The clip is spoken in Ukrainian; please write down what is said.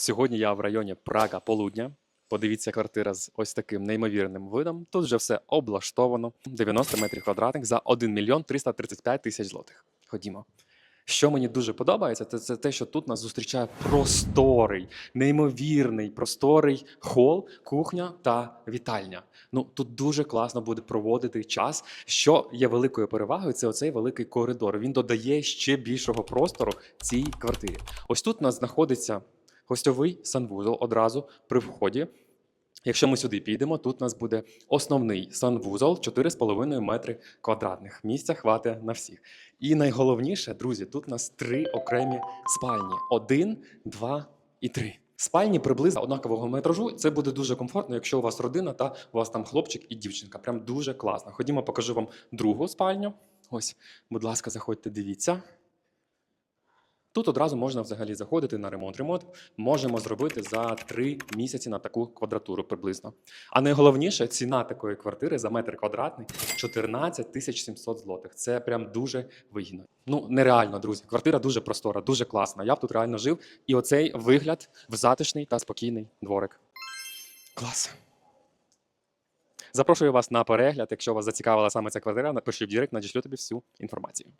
Сьогодні я в районі Прага Полудня. Подивіться, квартира з ось таким неймовірним видом. Тут вже все облаштовано. 90 метрів квадратних за 1 мільйон 335 тисяч злотих. Ходімо. Що мені дуже подобається, це, це те, що тут нас зустрічає просторий, неймовірний, просторий хол, кухня та вітальня. Ну тут дуже класно буде проводити час. Що є великою перевагою, це оцей великий коридор. Він додає ще більшого простору цій квартирі. Ось тут у нас знаходиться гостьовий санвузол одразу при вході. Якщо ми сюди підемо, тут у нас буде основний санвузол 4,5 метри квадратних. Місця хватить на всіх. І найголовніше, друзі, тут у нас три окремі спальні: один, два і три. Спальні приблизно однакового метражу. Це буде дуже комфортно, якщо у вас родина та у вас там хлопчик і дівчинка. Прям дуже класно. Ходімо, покажу вам другу спальню. Ось, будь ласка, заходьте, дивіться. Тут одразу можна взагалі заходити на ремонт. Ремонт можемо зробити за три місяці на таку квадратуру приблизно. А найголовніше ціна такої квартири за метр квадратний 14 тисяч 700 злотих. Це прям дуже вигідно. Ну нереально, друзі. Квартира дуже простора, дуже класна. Я б тут реально жив. І оцей вигляд в затишний та спокійний дворик. Клас. Запрошую вас на перегляд. Якщо вас зацікавила саме ця квартира, напишіть в Дірект, надішлю тобі всю інформацію.